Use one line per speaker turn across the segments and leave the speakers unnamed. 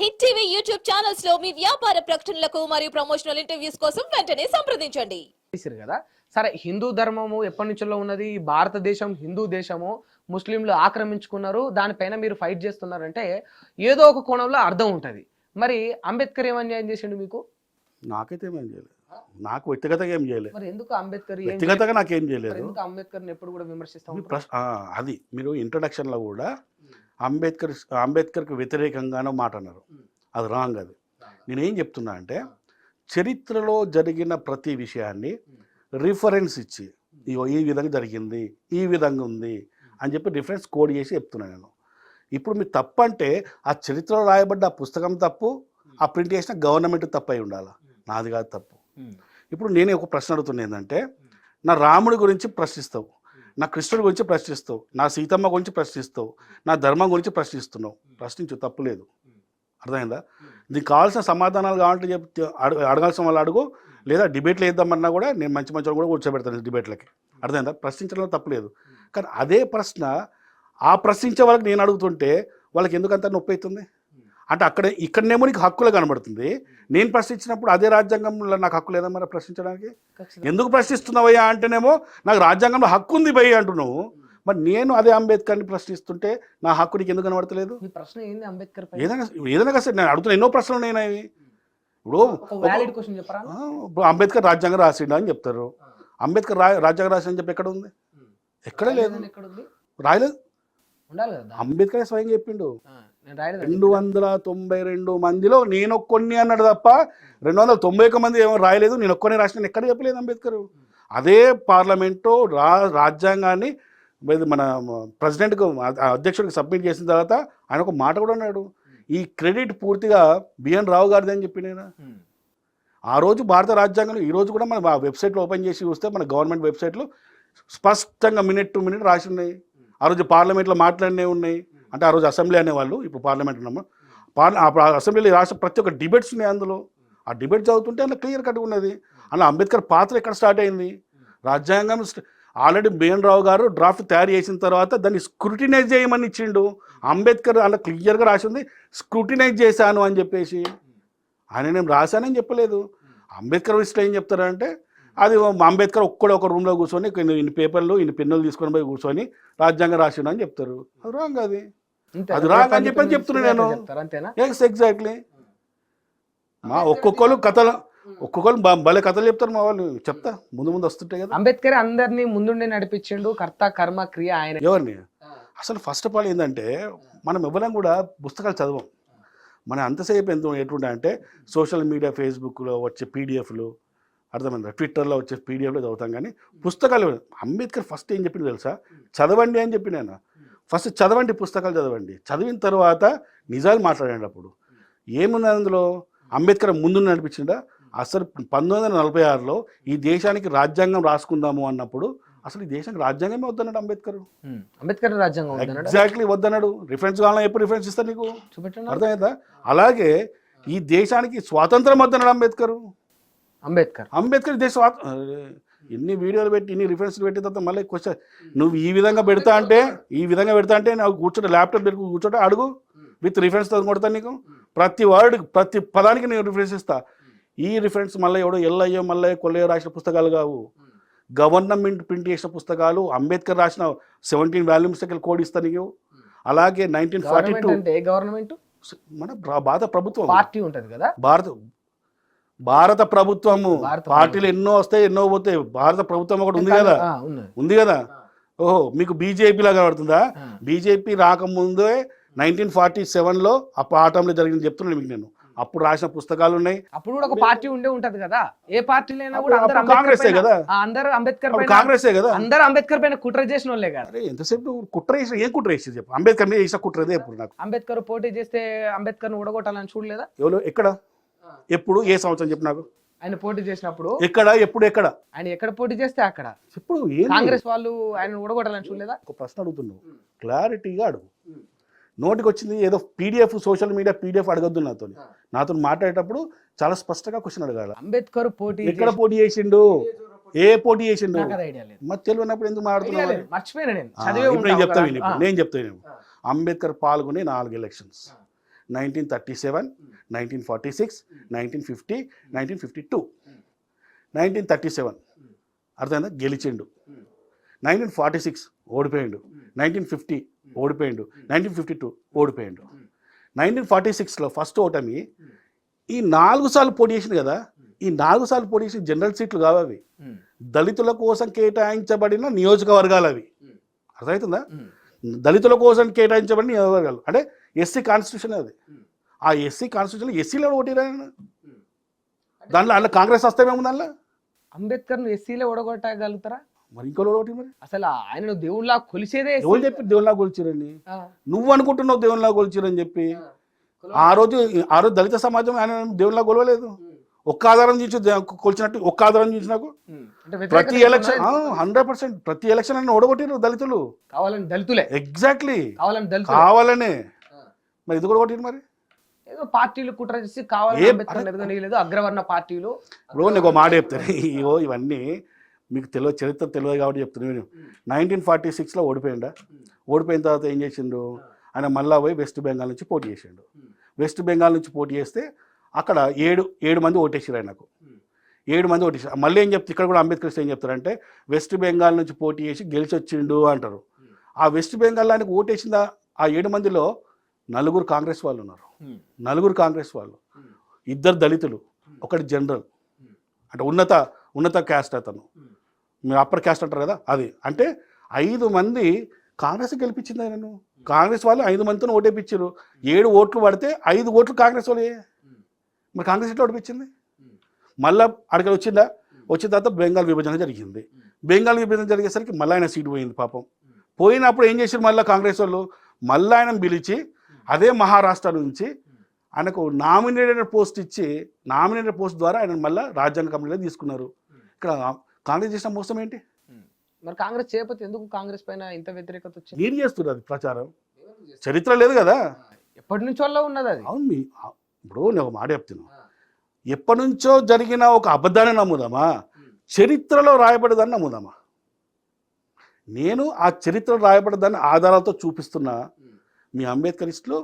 Hit TV YouTube ఛానల్స్లో మీ వ్యాపార ప్రకటనలకు మరియు ప్రమోషనల్ ఇంటర్వ్యూస్ కోసం వెంటనే సంప్రదించండి.
చేశారు కదా? సరే హిందూ ధర్మము ఎప్పటి నుంచో ఉన్నది? భారతదేశం హిందూ దేశము ముస్లింలు ఆక్రమించుకున్నారు దానిపైన మీరు ఫైట్ చేస్తున్నారంటే ఏదో ఒక కోణంలో అర్థం ఉంటుంది. మరి అంబేద్కర్ ఏమన్యాయం చేసిండు మీకు?
నాకైతే ఏం చేయలేదు. నాకు వ్యక్తిగతంగా ఏం చేయలేదు.
మరి ఎందుకు అంబేద్కర్ ఏం
వ్యక్తిగతంగా నాకేం
మరి
చేయలేదు.
ఎందుకు అంబేద్కర్ ఎప్పుడు కూడా విమర్శిస్తా
అది మీరు ఇంట్రడక్షన్లో కూడా అంబేద్కర్ అంబేద్కర్కి వ్యతిరేకంగానో మాట అన్నారు అది రాంగ్ అది. నేనేం చెప్తున్నా అంటే చరిత్రలో జరిగిన ప్రతి విషయాన్ని రిఫరెన్స్ ఇచ్చి ఇగో ఈ విధంగా జరిగింది ఈ విధంగా ఉంది అని చెప్పి రిఫరెన్స్ కోడ్ చేసి చెప్తున్నాను నేను. ఇప్పుడు మీరు తప్పు అంటే ఆ చరిత్రలో రాయబడ్డ ఆ పుస్తకం తప్పు ఆ ప్రింట్ చేసిన గవర్నమెంట్ తప్పు అయి ఉండాలి నాది కాదు తప్పు. ఇప్పుడు నేనే ఒక ప్రశ్న అడుగుతున్నా ఏంటంటే నా రాముడి గురించి ప్రశ్నిస్తావు. నా కృష్ణుడి గురించి ప్రశ్నిస్తావు నా సీతమ్మ గురించి ప్రశ్నిస్తావు నా ధర్మం గురించి ప్రశ్నిస్తున్నావు. ప్రశ్నించు తప్పులేదు అర్థమైందా? దీనికి కావాల్సిన సమాధానాలు కావాలంటే చెప్తే అడగ అడగాల్సిన వాళ్ళు అడుగు లేదా డిబేట్లు వేద్దామన్నా కూడా నేను మంచి మంచి వాళ్ళు కూడా కూర్చోబెడతాను డిబేట్లకి. అర్థమైందా? ప్రశ్నించడంలో తప్పులేదు కానీ అదే ప్రశ్న ఆ ప్రశ్నించే వాళ్ళకి నేను అడుగుతుంటే వాళ్ళకి ఎందుకు అంత నొప్పి అవుతుంది? అంటే అక్కడ ఇక్కడనేమో నీకు హక్కులు కనబడుతుంది. నేను ప్రశ్నించినప్పుడు అదే రాజ్యాంగంలో నాకు హక్కు లేదా మరి ప్రశ్నించడానికి. ఎందుకు ప్రశ్నిస్తున్నావయ్యా అంటేనేమో నాకు రాజ్యాంగంలో హక్కు ఉంది భయ్య అంటున్నావు. మరి నేను అదే అంబేద్కర్ని ప్రశ్నిస్తుంటే నా హక్కు నీకు ఎందుకు కనబడతలేదు?
ప్రశ్న ఏంది అంబేద్కర్
ఏదైనా ఏదైనా కదా సార్ నేను అడుగుతున్నా ఎన్నో ప్రశ్నలు ఉన్నాయి అవి ఇప్పుడు అంబేద్కర్ రాజ్యాంగం రాసిండు అని చెప్తారు. అంబేద్కర్ రా రాజ్యాంగం రాసి అని చెప్పి ఎక్కడ ఉంది? ఎక్కడ లేదు. రాయలేదు. అంబేద్కర్ స్వయం చెప్పిండు.
నేను
రెండు వందల తొంభై రెండు మందిలో నేను ఒక్కొన్ని అన్నాడు తప్ప రెండు వందల తొంభై ఒక్క మంది ఏమో రాయలేదు నేను ఒక్కొని రాసిన ఎక్కడ చెప్పలేదు అంబేద్కర్. అదే పార్లమెంటు రా రాజ్యాంగాన్ని మన ప్రెసిడెంట్కు అధ్యక్షుడికి సబ్మిట్ చేసిన తర్వాత ఆయన ఒక మాట కూడా అన్నాడు. ఈ క్రెడిట్ పూర్తిగా బిఎన్ రావు గారిది అని చెప్పి నేను. ఆ రోజు భారత రాజ్యాంగంలో ఈ రోజు కూడా మన ఆ వెబ్సైట్లో ఓపెన్ చేసి చూస్తే మన గవర్నమెంట్ వెబ్సైట్లో స్పష్టంగా మినిట్ టు మినిట్ రాసి ఉన్నాయి. ఆ రోజు పార్లమెంట్లో మాట్లాడినవి ఉన్నాయి. అంటే ఆ రోజు అసెంబ్లీ అనేవాళ్ళు ఇప్పుడు పార్లమెంట్ ఉన్నాము. పార్ల అప్పుడు ఆ అసెంబ్లీలో రాష్ట్ర ప్రతి ఒక్క డిబేట్స్ ఉన్నాయి అందులో. ఆ డిబేట్ చదువుతుంటే అందులో క్లియర్ కట్ ఉన్నది. అలా అంబేద్కర్ పాత్ర ఎక్కడ స్టార్ట్ అయింది? రాజ్యాంగం ఆల్రెడీ బిఎన్ రావు గారు డ్రాఫ్ట్ తయారు చేసిన తర్వాత దాన్ని స్క్రూటినైజ్ చేయమని ఇచ్చిండు. అంబేద్కర్ అలా క్లియర్గా రాసింది స్క్రూటినైజ్ చేశాను అని చెప్పేసి. ఆయన నేను రాశానని చెప్పలేదు. అంబేద్కర్ విషయంలో ఏం చెప్తారంటే అది అంబేద్కర్ ఒక్కడ ఒక రూమ్లో కూర్చొని ఇన్ని పేపర్లు ఇన్ని పెన్నులు తీసుకొని పోయి కూర్చొని రాజ్యాంగం రాసిండు అని చెప్తారు. అది రాంగ్ అది. అది రాంగ్ అని చెప్పని చెప్తున్నా నేను. ఎస్ ఎగ్జాక్ట్లీ మా ఒక్కొక్కరు కథలు ఒక్కొక్కరు భలే కథలు చెప్తారు మా వాళ్ళు. చెప్తా ముందు ముందు వస్తుంటాయి కదా.
అంబేద్కర్ అందరినీ ముందుండి నడిపించిండు. కర్త కర్మ క్రియ ఆయన.
ఎవరిని? అసలు ఫస్ట్ ఆఫ్ ఆల్ ఏంటంటే మనం ఎవరం కూడా పుస్తకాలు చదవం. మనం అంతసేపు ఎంత ఎటువంటి అంటే సోషల్ మీడియా ఫేస్బుక్లో వచ్చే పీడిఎఫ్లు అర్థమైందా? ట్విట్టర్లో వచ్చే పీడిఎఫ్లో చదువుతాం కానీ పుస్తకాలు అంబేద్కర్ ఫస్ట్ ఏం చెప్పింది తెలుసా? చదవండి అని చెప్పి నేను. ఫస్ట్ చదవండి పుస్తకాలు చదవండి. చదివిన తర్వాత నిజాలు మాట్లాడండి అప్పుడు. ఏముంది అందులో? అంబేద్కర్ ముందు నడిపించిందా అసలు పంతొమ్మిది వందల నలభై ఆరులో ఈ దేశానికి రాజ్యాంగం రాసుకుందాము అన్నప్పుడు అసలు ఈ దేశానికి రాజ్యాంగమే వద్దన్నాడు అంబేద్కర్.
అంబేద్కర్ రాజ్యాంగం
ఎగ్జాక్ట్లీ వద్దన్నాడు. రిఫరెన్స్ కావాలని ఎప్పుడు రిఫరెన్స్ ఇస్తా నీకు? అర్థమైందా? అలాగే ఈ దేశానికి స్వాతంత్రం వద్దన్నాడు అంబేద్కర్.
అంబేద్కర్.
అంబేద్కర్ దేశ ఇన్ని వీడియోలు పెట్టి ఇన్ని రిఫరెన్స్లు పెట్టిన తర్వాత మళ్ళీ క్వశ్చన్ నువ్వు ఈ విధంగా పెడతా అంటే ఈ విధంగా పెడతా అంటే నాకు కూర్చోట ల్యాప్టాప్ పెట్టుకు కూర్చోట అడుగు విత్ రిఫరెన్స్ కొడతాను నీకు. ప్రతి వర్డ్ ప్రతి పదానికి నేను రిఫరెన్స్ ఇస్తా. ఈ రిఫరెన్స్ మళ్ళీ ఎవడో ఎల్లయ్యో మల్లయ్య కొల్లయ్యో రాసిన పుస్తకాలు కావు. గవర్నమెంట్ ప్రింట్ చేసిన పుస్తకాలు అంబేద్కర్ రాసిన సెవెంటీన్ వాల్యూమ్స్ దగ్గర కోడ్ ఇస్తా నీకు. అలాగే నైన్టీన్ ఫార్టీ టూ
గవర్నమెంట్?
మన భారత ప్రభుత్వం.
పార్టీ ఉంటది కదా?
భారత భారత ప్రభుత్వము. పార్టీలు ఎన్నో వస్తాయి ఎన్నో పోతాయి. భారత ప్రభుత్వం ఒకటి ఉంది కదా? ఉంది. కదా? ఓహో మీకు బీజేపీ లాగా పడుతుందా
ఆ.
బీజేపీ రాకముందే నైన్టీన్ ఫార్టీ సెవెన్లో అప్పుడు ఆ టైంలో జరిగింది చెప్తున్నాను మీకు నేను. అప్పుడు రాసిన పుస్తకాలు ఉన్నాయి.
అప్పుడు కూడా ఒక పార్టీ ఉండే ఉంటది కదా? ఏ అంబేద్కర్
కాంగ్రెసే కదా.
అందరూ అంబేద్కర్
కాంగ్రెసే కదా?
అందరూ అంబేద్కర్ పైన కుట్ర చేసిన వాళ్ళే కదా?
ఎంతసేపు కుట్ర వేసి ఏం కుట్ర వేసి చెప్పు? అంబేద్కర్ మీద వేసిన కుట్ర అదే ఎప్పుడు నాకు.
అంబేద్కర్ పోటీ చేస్తే అంబేద్కర్ ఊడగొట్టాలని చూడలేదా?
ఎవరు? ఎక్కడ? ఎప్పుడు ఏ సంవత్సరం చెప్పు నాకు?
ఆయన పోటీ చేసినప్పుడు.
ఎక్కడ ఎప్పుడు ఎక్కడ?
ఆయన ఎక్కడ పోటీ చేస్తే అక్కడ.
ఎప్పుడు ఏం
కాంగ్రెస్ వాళ్ళు ఆయన ఊడగొట్టాలని చూడలేదా?
ఒక ప్రశ్న అడుగుతున్నావు. క్లారిటీగా అడుగు. నోటికి వచ్చింది ఏదో పీడిఎఫ్ సోషల్ మీడియా పీడిఎఫ్ అడగద్దు నాతో. నాతో మాట్లాడేటప్పుడు చాలా స్పష్టంగా క్వశ్చన్ అడగాల.
అంబేద్కర్ పోటీ
ఎక్కడ పోటీ చేసిండు? ఏ పోటీ చేసిండు? మరి తెలియనప్పుడు ఎందుకు
లేదు. మర్చిపోయినా నేను.
ఇప్పుడు నేను
ఉంటా
చెప్తా
ఒక-
విను
ఆ,
ఇప్పుడు. నేను చెప్తా విను. అంబేద్కర్ పాల్గొని నాలుగు elections nineteen thirty seven nineteen forty six nineteen fifty nineteen fifty two. Nineteen thirty seven. అర్థమైందా? గెలిచిండు. నైన్టీన్ ఫార్టీ సిక్స్ ఓడిపోయిండు. నైన్టీన్ ఫిఫ్టీ ఓడిపోయిండు. నైన్టీన్ ఫిఫ్టీ టూ ఓడిపోయిండు. నైన్టీన్ ఫార్టీ సిక్స్లో ఫస్ట్ ఓటమి ఈ నాలుగు సార్లు పోటీ చేసింది కదా. ఈ నాలుగు సార్లు పోటీ చేసిన జనరల్ సీట్లు కావు అవి. దళితుల కోసం కేటాయించబడిన నియోజకవర్గాలు అవి. అర్థమవుతుందా దళితుల కోసం కేటాయించబడిన నియోజకవర్గాలు. అంటే ఎస్సీ కాన్స్టిట్యూషన్ అది. ఆ ఎస్సీ కాన్స్టిట్యూషన్ ఎస్సీలో ఓటీరా దాంట్లో అందులో కాంగ్రెస్ వస్తామేమో దాంట్లో?
అంబేద్కర్ ఎస్సీలో ఓడగొట్టగలుగుతారా?
మరి ఇంకో ఓటీ మరి?
అసలు ఆయనను దేవుళ్ళ కొలిసేదే.
ఎవరు చెప్పి దేవునిలా కొలిచిరని నువ్వు అనుకుంటున్నావు దేవునిలా కొలిచిరని చెప్పి. ఆ. రోజు ఆ రోజు దళిత సమాజం ఆయన దేవునిలా కొలవలేదు. ఒక్క ఆధారం చూసి కొలిచినట్టు ఒక్క ఆధారం చూసి నాకు.
అంటే వ్యతిరేకత
ప్రతి ఎలక్షన్. హండ్రెడ్ పర్సెంట్ ప్రతి ఎలక్షన్ అని ఓడగొట్టిరు దళితులు.
కావాలని దళితులే.
ఎగ్జాక్ట్లీ
కావాలని
కావాలనే. మరి ఇది కూడా కొట్టిరు మరి?
ఏదో పార్టీలు కుట్ర చేసి కావాలని అంబేద్కర్ ఎదగనీయలేదు అగ్రవర్ణ పార్టీలు.
బ్రో నీకు మాట చెప్తాను ఇవో ఇవన్నీ మీకు తెలియదు చరిత్ర తెలియదు కాబట్టి చెప్తున్నాను నేను. నైన్టీన్ ఫార్టీ సిక్స్లో ఓడిపోయిండా? ఓడిపోయిన తర్వాత ఏం చేసిండు? ఆయన మళ్ళా పోయి వెస్ట్ బెంగాల్ నుంచి పోటీ చేసిండు. వెస్ట్ బెంగాల్ నుంచి పోటీ చేస్తే అక్కడ ఏడు ఏడు మంది ఓటేసారు ఆయనకు. ఏడు మంది ఓటేసారు మళ్ళీ ఏం చెప్తారు ఇక్కడ కూడా అంబేద్కర్ ఏం చెప్తారంటే వెస్ట్ బెంగాల్ నుంచి పోటీ చేసి గెలిచి వచ్చిండు అంటారు ఆ వెస్ట్ బెంగాల్ ఆయనకు ఓటేసిన ఆ ఏడు మందిలో నలుగురు కాంగ్రెస్ వాళ్ళు ఉన్నారు. నలుగురు కాంగ్రెస్ వాళ్ళు. ఇద్దరు దళితులు ఒకటి జనరల్. అంటే ఉన్నత ఉన్నత క్యాస్ట్ అతను. మీరు అప్పర్ క్యాస్ట్ అంటారు కదా అది. అంటే ఐదు మంది కాంగ్రెస్ గెలిపించింది ఆయనను. కాంగ్రెస్ వాళ్ళు ఐదు మందితో ఓటేపించారు ఏడు ఓట్లు పడితే ఐదు ఓట్లు కాంగ్రెస్ వాళ్ళే. మరి కాంగ్రెస్ ఎట్లా ఓడిపించింది మళ్ళా అక్కడికి వచ్చిందా? వచ్చిన తర్వాత బెంగాల్ విభజన జరిగింది. బెంగాల్ విభజన జరిగేసరికి మళ్ళీ ఆయన సీటు పోయింది పాపం. పోయినప్పుడు ఏం చేశారు మళ్ళీ కాంగ్రెస్ వాళ్ళు? మళ్ళీ ఆయన పిలిచి అదే మహారాష్ట్ర నుంచి ఆయనకు నామినేటెడ్ పోస్ట్ ఇచ్చి నామినేటెడ్ పోస్ట్ ద్వారా ఆయన మళ్ళీ రాజ్యాంగ కమిటీలో తీసుకున్నారు. ఇక్కడ కాంగ్రెస్ చేసిన మోసం ఏంటి?
మరి కాంగ్రెస్ చేయకపోతే ఎందుకు కాంగ్రెస్ పైన ఇంత వ్యతిరేకత వచ్చింది?
చేస్తున్నారు అది ప్రచారం? చరిత్ర లేదు కదా.
ఎప్పటి నుంచో ఉన్నది అది.
అవును మీ ఇప్పుడు నేను ఒక మాట చెప్తున్నా. ఎప్పటి నుంచో జరిగిన ఒక అబద్ధాన్ని నమ్ముదామా? చరిత్రలో రాయబడదాన్ని నమ్ముదామా? నేను ఆ చరిత్రలో రాయబడదాన్ని ఆధారాలతో చూపిస్తున్నా. మీ అంబేద్కరిస్టులు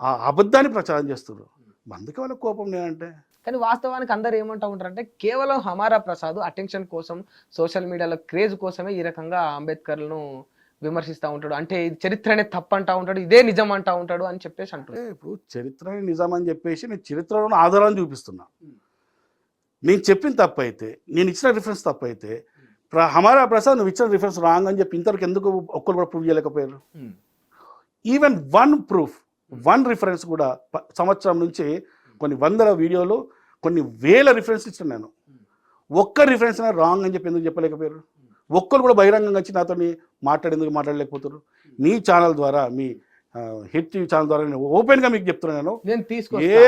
ఆ అబద్ధాన్ని ప్రచారం చేస్తున్నారు. అందుకే వాళ్ళ కోపం నేనంటే
కానీ వాస్తవానికి అందరు ఏమంటా ఉంటారు అంటే కేవలం హమారా ప్రసాద్ అటెన్షన్ కోసం సోషల్ మీడియాలో క్రేజ్ కోసమే ఈ రకంగా అంబేద్కర్లను విమర్శిస్తూ ఉంటాడు. అంటే ఇది చరిత్రనే తప్పు అంటా ఉంటాడు ఇదే నిజం అంటా ఉంటాడు అని చెప్పేసి అంటాడు
అంటే ఇప్పుడు చరిత్రని నిజం అని చెప్పేసి నేను చరిత్రలో ఆధారాన్ని చూపిస్తున్నా. నేను చెప్పిన తప్పు అయితే నేను ఇచ్చిన రిఫరెన్స్ తప్పు అయితే హమారా ప్రసాద్ నువ్వు ఇచ్చిన రిఫరెన్స్ రాంగ్ అని చెప్పి ఇంతవరకు ఎందుకు ఒక్కరు కూడా ప్రూవ్ చేయలేకపోయారు? Even one proof one reference కూడా సంవత్సరం నుంచి కొన్ని వందల వీడియోలు కొన్ని వేల రిఫరెన్స్ ఇచ్చాను నేను. ఒక్క రిఫరెన్స్ రాంగ్ అని చెప్పి ఎందుకు చెప్పలేకపోయారు? ఒక్కరు కూడా బహిరంగంగా వచ్చి నాతో మాట్లాడేందుకు మాట్లాడలేకపోతారు మీ ఛానల్ ద్వారా మీ హిట్ టీవీ ఛానల్ ద్వారా నేను ఓపెన్గా మీకు చెప్తున్నాను నేను.
నేను
ఏ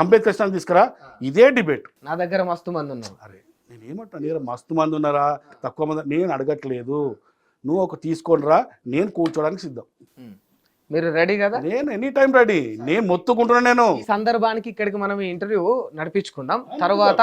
అంబేద్కర్ స్థానం తీసుకురా ఇదే డిబేట్
నా దగ్గర మస్తు మంది ఉన్నారు.
అరే నేను ఏమంటా నేను మస్తు మంది ఉన్నారా? తక్కువ మంది నేను అడగట్లేదు. నువ్వు ఒక తీసుకొని రా నేను కూర్చోడానికి సిద్ధం.
మీరు రెడీ కదా?
నేను ఎనీ టైం రెడీ. నేను మొత్తుకుంటున్నా నేను.
ఈ సందర్భానికి ఇక్కడికి మనం ఈ ఇంటర్వ్యూ నడిపించుకుందాం. తర్వాత